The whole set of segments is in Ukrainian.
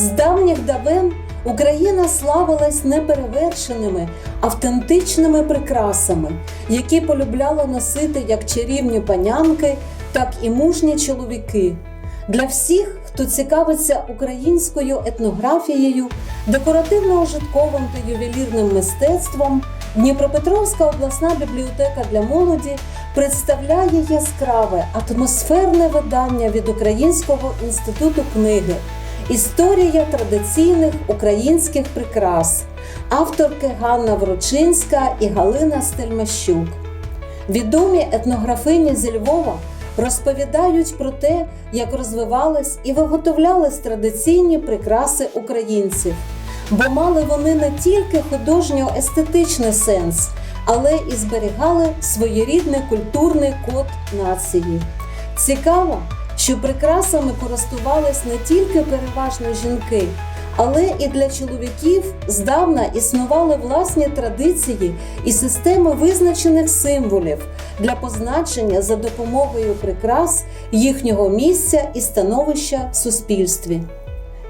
З давніх давен Україна славилась неперевершеними автентичними прикрасами, які полюбляли носити як чарівні панянки, так і мужні чоловіки. Для всіх, хто цікавиться українською етнографією, декоративно-ужитковим та ювелірним мистецтвом, Дніпропетровська обласна бібліотека для молоді представляє яскраве атмосферне видання від Українського інституту книги Історія традиційних українських прикрас, авторки Ганна Врочинська і Галина Стельмащук. Відомі етнографині зі Львова розповідають про те, як розвивались і виготовлялись традиційні прикраси українців, бо мали вони не тільки художньо-естетичний сенс, але і зберігали своєрідний культурний код нації. Цікаво, що прикрасами користувались не тільки переважно жінки, але і для чоловіків здавна існували власні традиції і системи визначених символів для позначення за допомогою прикрас їхнього місця і становища в суспільстві.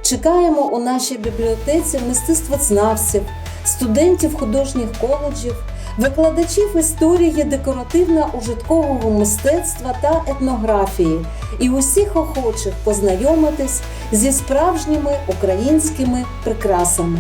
Чекаємо у нашій бібліотеці мистецтвознавців, студентів художніх коледжів, викладачів історії декоративно-ужиткового мистецтва та етнографії і усіх охочих познайомитись зі справжніми українськими прикрасами.